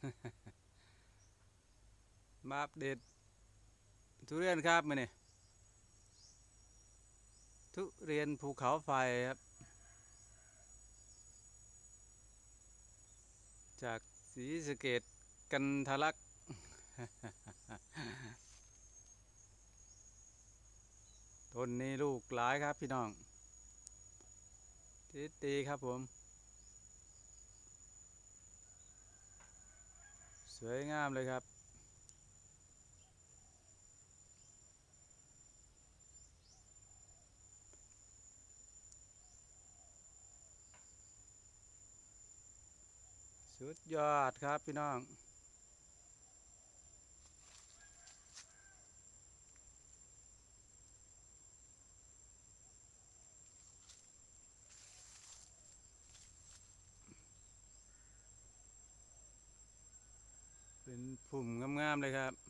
มาอัปเดตทุเรียนครับมาเนี่ยทุเรียนภูเขาไฟครับ จากศรีสเกดกันทะลัก ต้นนี้ลูกหลายครับพี่น้องติดตีครับผม สวยงามเลยครับ สุดยอดครับพี่น้อง เป็นผุ่มงามๆเลยครับ